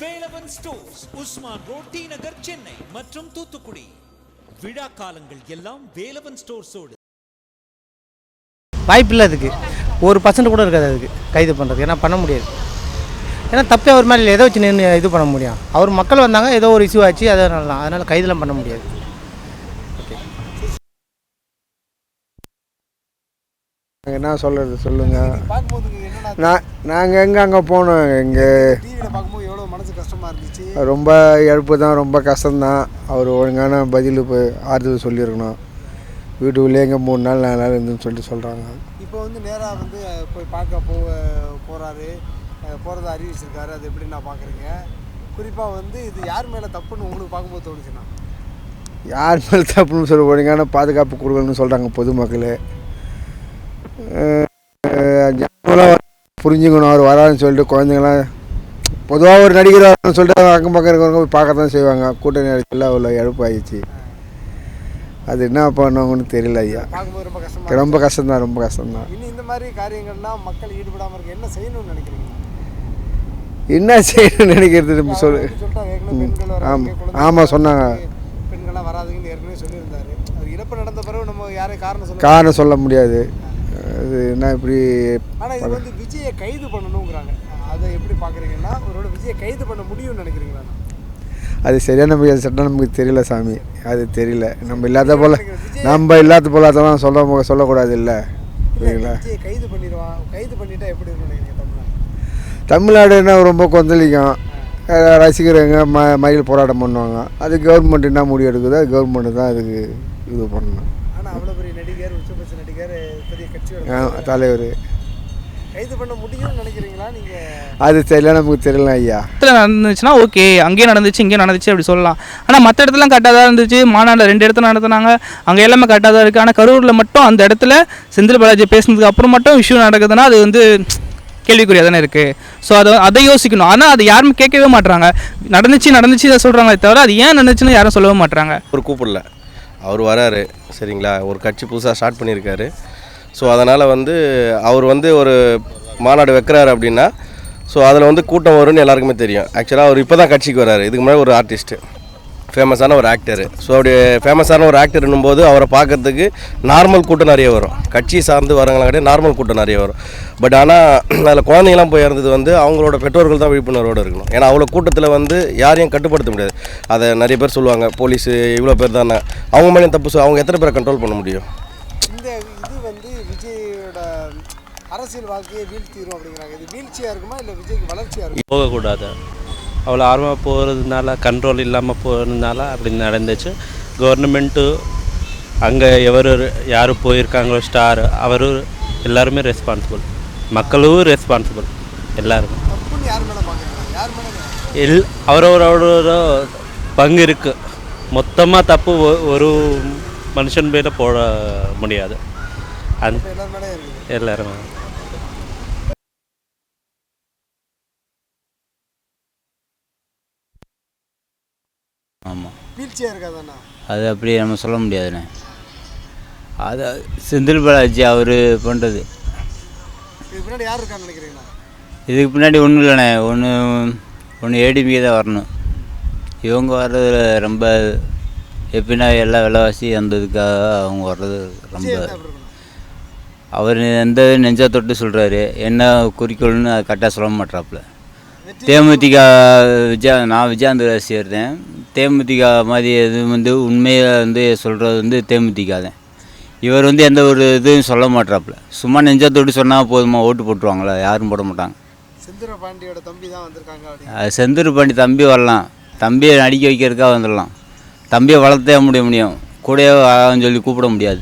Velavan stores Usman road T Nagar Chennai மற்றும் தூத்துக்குடி. விழா காலங்கள் எல்லாம் வேலவன் ஸ்டோர்ஸோடு. வாய்ப்பில்லை அதுக்கு. ஒரு பர்சன்ட் கூட இருக்காது அதுக்கு கைது பண்ணுறது ஏன்னா பண்ண முடியாது. ஏன்னா தப்பே அவர் மேலே எதை வச்சு நின்று இது பண்ண முடியும்? அவர் மக்கள் வந்தாங்க ஏதோ ஒரு இஷ்யூ ஆச்சு அதனால தான் அதனால் கைதெல்லாம் பண்ண முடியாது. நாங்கள் என்ன சொல்கிறது சொல்லுங்கள் நான் நாங்கள் எங்கே அங்கே போனோம்? எவ்வளோ மனசு கஷ்டமா இருந்துச்சு? ரொம்ப இழப்பு தான் ரொம்ப கஷ்டம்தான் அவர் ஒழுங்கான பதில் இப்போ ஆறுதல் சொல்லியிருக்கணும். வீட்டுக்குள்ளே எங்கே மூணு நாள் நாலு நாள் இருந்துன்னு சொல்லிட்டு சொல்கிறாங்க இப்போ வந்து நேராக வந்து போய் பார்க்க போ போகிறாரு போகிறத அறிவிச்சிருக்காரு. அது எப்படி நான் பார்க்குறீங்க? குறிப்பாக வந்து இது யார் மேலே தப்புன்னு உங்களுக்கு பார்க்கும்போது தோணுச்சுன்னா யார் மேலே தப்புன்னு சொல்ல ஒழுங்கான பாதுகாப்பு கொடுக்கணும்னு சொல்கிறாங்க பொதுமக்கள். புரிஞ்சுக்கணும். அவர் வரான்னு சொல்லிட்டு குழந்தைங்களாம் பொதுவாக ஒரு நடிகர் சொல்லிட்டு அக்கம் பக்கம் இருக்கிறவங்க போய் பார்க்க தான் செய்வாங்க. கூட்ட நேரத்தில் அவ்வளோ இழப்பு ஆயிடுச்சு அது என்ன பண்ணுவாங்கன்னு தெரியல ஐயா. ரொம்ப கஷ்டமா ரொம்ப கஷ்டம்தான் ரொம்ப கஷ்டம்தான். இனி இந்த மாதிரி காரியங்கள்லாம் மக்கள் ஈடுபடாமல் இருக்க என்ன செய்யணும்னு நினைக்கிறீங்க? என்ன செய்யணும்னு நினைக்கிறது சொல்லு. ஆமாம் ஆமாம் சொன்னாங்க. பெண்கள்லாம் வராதுங்கன்னு ஏற்கனவே சொல்லியிருந்தாரு. அது இறப்பு நடந்த பிறகு நம்ம யாரையும் காரணம் சொல்ல காரணம் சொல்ல முடியாது. அது என்ன இப்படி ஆனால் இது வந்து விஜயை கைது பண்ணணுங்கிறாங்க. பார்க்குறீங்கன்னா ஒருவேளை விஜயை கைது பண்ண முடியும்னு நினைக்கிறீங்களா? அது சரியான முறையான சட்டம் நமக்கு தெரியல சாமி. அது தெரியல. நம்ம இல்லாத போல் நம்ம இல்லாத போல அதெல்லாம் சொல்ல சொல்லக்கூடாது இல்லை. விஜயை கைது பண்ணிடுவான் கைது பண்ணிட்டா எப்படி தமிழ்நாடுன்னா ரொம்ப கொந்தளிக்கும். ரசிகருங்க ம மயில் போராட்டம் பண்ணுவாங்க. அது கவர்மெண்ட் என்ன முடிவு எடுக்குதோ அது கவர்மெண்ட் தான் அதுக்கு இது பண்ணணும். ஆனால் அவ்வளோ பெரிய நடிகர் உச்சபட்ச நடிகர் பெரிய அஹ் தலைவர். கைது பண்ண முடியும்னு நினைக்கிறீங்களா? அது தெரியல நமக்கு தெரியல ஐயா. இடத்துல நடந்துச்சுன்னா ஓகே அங்கேயும் நடந்துச்சு இங்கேயும் நடந்துச்சு அப்படி சொல்லலாம். ஆனால் மற்ற இடத்துலாம் கரெக்டாக தான் இருந்துச்சு. மாநாடு ரெண்டு இடத்துல நடத்துனாங்க. அங்கே எல்லாமே கரெக்டாக தான் இருக்குது ஆனால் கரூரில் மட்டும் அந்த இடத்துல செந்தில் பாலாஜி பேசுனதுக்கு அப்புறம் மட்டும் இஷ்யூ நடக்குதுன்னா அது வந்து கேள்விக்குறியாக தானே இருக்குது ஸோ அதை அதை யோசிக்கணும். ஆனால் அது யாருமே கேட்கவே மாட்றாங்க. நடந்துச்சு நடந்துச்சு இதை சொல்கிறாங்களே தவிர அது ஏன் நடந்துச்சுன்னு யாரும் சொல்லவே மாட்றாங்க. அவர் கூப்பிடல. அவர் வராரு. சரிங்களா? ஒரு கட்சி புதுசாக ஸ்டார்ட் பண்ணியிருக்காரு. ஸோ அதனால் வந்து அவர் வந்து ஒரு மாநாடு வைக்கிறாரு அப்படின்னா ஸோ அதில் வந்து கூட்டம் வரும்னு எல்லாருக்குமே தெரியும். ஆக்சுவலாக அவர் இப்போ தான் கட்சிக்கு வராரு இதுக்கு முன்னாடி ஒரு ஆர்டிஸ்ட்டு ஃபேமஸான ஒரு ஆக்டர் ஸோ அப்படி ஃபேமஸான ஒரு ஆக்டர்னும் போது அவரை பார்க்கறதுக்கு நார்மல் கூட்டம் நிறைய வரும். கட்சி சார்ந்து வரவங்களாம் கிடையாது நார்மல் கூட்டம் நிறைய வரும். பட் ஆனால் அதில் குழந்தைங்களாம் போய் இருந்தது வந்து அவங்களோட பெற்றோர்கள் தான் விழிப்புணர்வோடு இருக்கணும். ஏன்னா அவ்வளோ கூட்டத்தில் வந்து யாரையும் கட்டுப்படுத்த முடியாது. அதை நிறைய பேர் சொல்லுவாங்க போலீஸ் இவ்வளோ பேர் தானே. அவங்க மேலேயும் தப்பு அவங்க எத்தனை பேரை கண்ட்ரோல் பண்ண முடியும் இந்த இது வந்து விஜயோட அரசியல் வாழ்க்கையை வீழ்த்திடும் அப்படிங்கிறாங்க. இது வீழ்ச்சியாக இருக்குமா இல்லை விஜய்க்கு வளர்ச்சியாக இருக்கும்? போகக்கூடாது. அவ்வளோ ஆர்வமாக போகிறதுனால கண்ட்ரோல் இல்லாமல் போகிறதுனால அப்படி நடந்துச்சு. கவர்மெண்ட்டு அங்கே எவர் யார் போயிருக்காங்களோ ஸ்டார் அவர் எல்லாருமே ரெஸ்பான்சிபிள் மக்களும் ரெஸ்பான்சிபிள் எல்லாருமே. எல் அவரவரோட பங்கு இருக்குது மொத்தமாக தப்பு ஒரு மனுஷன் மேலே போட முடியாது. அந்த இருக்குது. எல்லாருமே ஆமாம் வீழ்ச்சியாக இருக்காதாண்ணா? அது அப்படி நம்ம சொல்ல முடியாதுண்ணே. அது செந்தில் பாலாஜி அவர் பண்ணுறது இதுக்கு பின்னாடி யார் இருக்கான்னு நினைக்கிறீங்கண்ணா? இதுக்கு பின்னாடி ஒன்றும் இல்லைண்ணே. ஒன்று ஒன்று ஏடிபிகே தான் வரணும். இவங்க வர்றது ரொம்ப எப்படின்னா எல்லா விலைவாசி வந்ததுக்காக அவங்க வர்றது ரொம்ப விஜய் என்ன அப்படி இருக்கணும் அவர் எந்த நெஞ்சா தொட்டு சொல்கிறாரு என்ன குறிக்கோள்னு அது கரெக்டாக சொல்ல மாட்டாப்புல. தேமுதிக விஜயா நான் விஜயாந்த ரசிகர் தான் தேமுதிக மாதிரி இது வந்து உண்மையை வந்து சொல்கிறது வந்து தேமுதிக தான். இவர் வந்து எந்த ஒரு இதுவும் சொல்ல மாட்டாப்புல. சும்மா நெஞ்சா தொட்டு சொன்னால் போதுமா ஓட்டு போட்டுருவாங்களா? யாரும் போட மாட்டாங்க. செந்திர பாண்டியோட தம்பி தான் வந்திருக்காங்க செந்தூர் பாண்டி தம்பி வரலாம். தம்பியை நடிக்க வைக்கிறதுக்காக வந்துடலாம் தம்பியை வளர்த்தே முடிய முடியும். கூடவே சொல்லி கூப்பிட முடியாது.